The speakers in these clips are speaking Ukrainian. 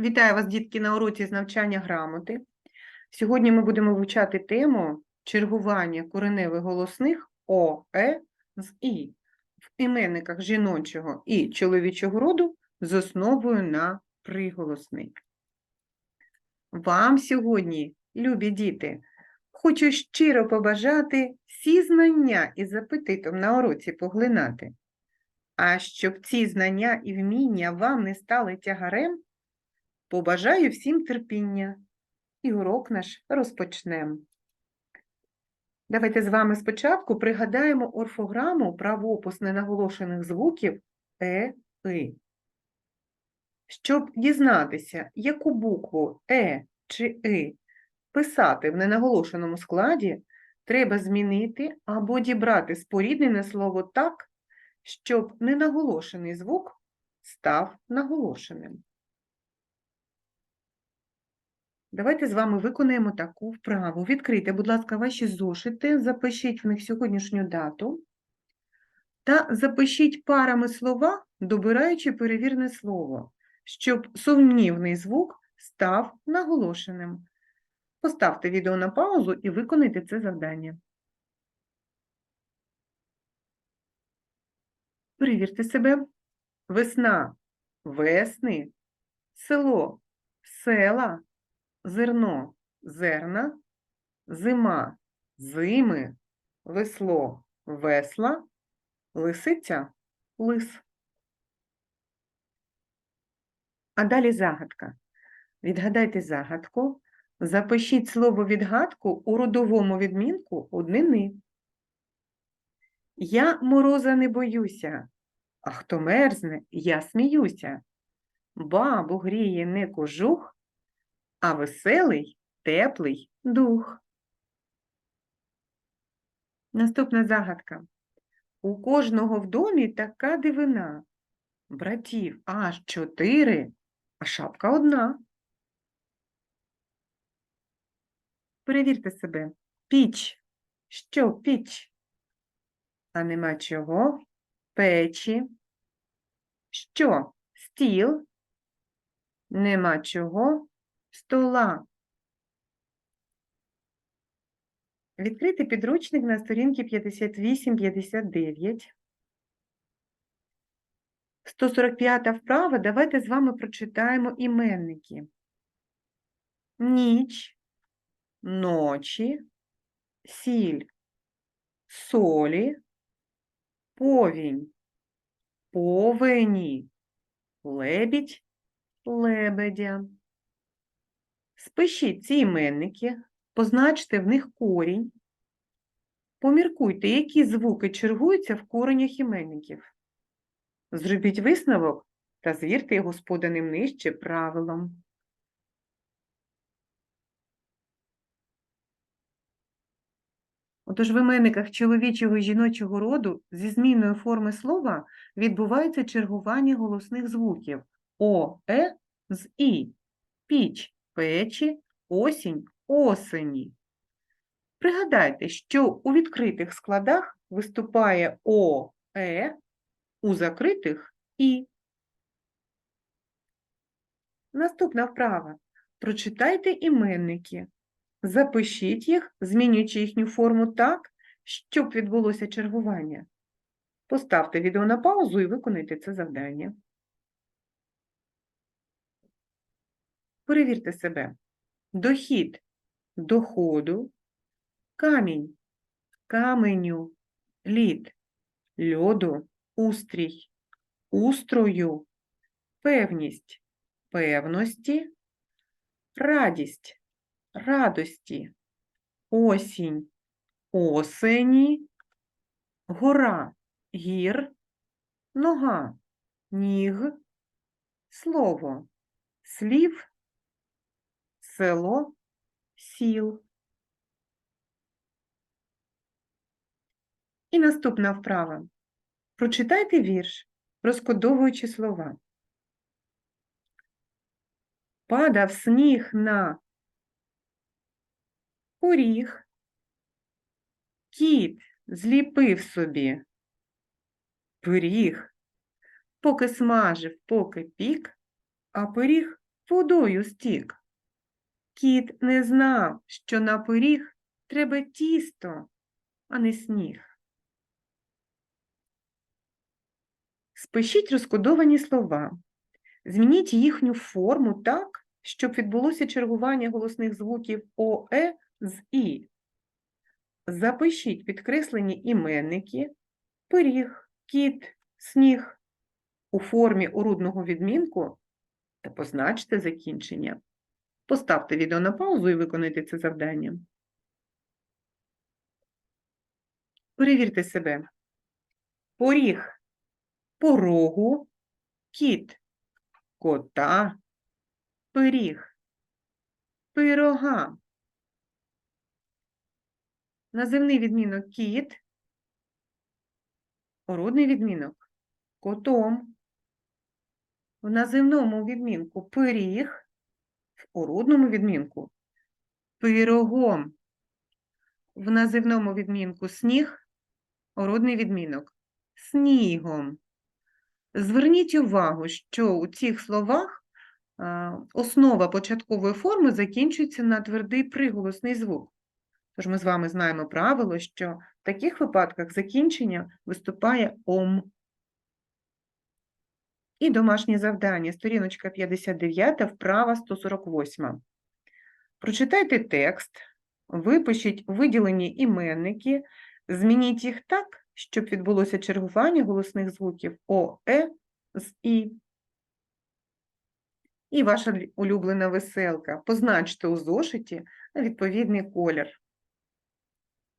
Вітаю вас, дітки, на уроці з навчання грамоти. Сьогодні ми будемо вивчати тему чергування кореневих голосних О, Е з І в іменниках жіночого і чоловічого роду з основою на приголосний. Вам сьогодні, любі діти, хочу щиро побажати всі знання із апетитом на уроці поглинати. А щоб ці знання і вміння вам не стали тягарем, Побажаю всім терпіння, і урок наш розпочнемо. Давайте з вами спочатку пригадаємо орфограму правопис ненаголошених звуків е, и. Щоб дізнатися, яку букву е чи и писати в ненаголошеному складі, треба змінити або дібрати споріднене слово так, щоб ненаголошений звук став наголошеним. Давайте з вами виконаємо таку вправу. Відкрийте, будь ласка, ваші зошити, запишіть в них сьогоднішню дату та запишіть парами слова, добираючи перевірне слово, щоб сумнівний звук став наголошеним. Поставте відео на паузу і виконайте це завдання. Перевірте себе. Весна весни, село села зерно зерна, зима зими, весло весла, лисиця лис. А далі загадка. Відгадайте загадку, запишіть слово відгадку у родовому відмінку однини. Я мороза не боюся, а хто мерзне, я сміюся. Бабу гріє не кожух, а веселий, теплий дух. Наступна загадка. У кожного в домі така дивина. Братів аж чотири, а шапка одна. Перевірте себе. Піч. Що піч? А нема чого? Печі. Що? Стіл? Нема чого? Стола. Відкрити підручник на сторінці 58-59. 145 вправа. Давайте з вами прочитаємо іменники. Ніч, ночі, сіль, солі, повінь, повені, лебідь, лебедя. Спишіть ці іменники, позначте в них корінь, поміркуйте, які звуки чергуються в коренях іменників. Зробіть висновок та звірте його з поданим нижче правилом. Отож в іменниках чоловічого і жіночого роду зі зміною форми слова відбувається чергування голосних звуків О, Е з І, піч, печі, осінь, осені. Пригадайте, що у відкритих складах виступає О, Е, у закритих І. Наступна вправа. Прочитайте іменники. Запишіть їх, змінюючи їхню форму так, щоб відбулося чергування. Поставте відео на паузу і виконайте це завдання. Перевірте себе. Дохід доходу, камінь каменю, лід льоду, устрій, устрою, певність певності, радість радості, осінь осені, гора гір, нога ніг, слово слів село, сіл. І наступна вправа. Прочитайте вірш, розкодовуючи слова. Падав сніг на поріг, кіт зліпив собі пиріг, поки смажив, поки пік, а пиріг водою стік. Кіт не знав, що на пиріг треба тісто, а не сніг. Спишіть розкодовані слова. Змініть їхню форму так, щоб відбулося чергування голосних звуків ОЕ з І. Запишіть підкреслені іменники пиріг, кіт, сніг у формі урудного відмінку та позначте закінчення. Поставте відео на паузу і виконайте це завдання. Перевірте себе. Поріг порогу, кіт кота, пиріг, пирога. Називний відмінок кіт, орудний відмінок котом. В називному відмінку пиріг, в орудному відмінку пирогом. В називному відмінку сніг, орудний відмінок снігом. Зверніть увагу, що у цих словах основа початкової форми закінчується на твердий приголосний звук. Тож ми з вами знаємо правило, що в таких випадках закінчення виступає ом. І домашнє завдання, сторіночка 59, вправа 148. Прочитайте текст, випишіть виділені іменники, змініть їх так, щоб відбулося чергування голосних звуків О, Е з І. І ваша улюблена веселка. Позначте у зошиті відповідний колір.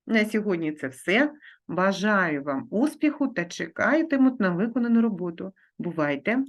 На сьогодні це все. Бажаю вам успіху та чекатимуть на виконану роботу. Бувайте!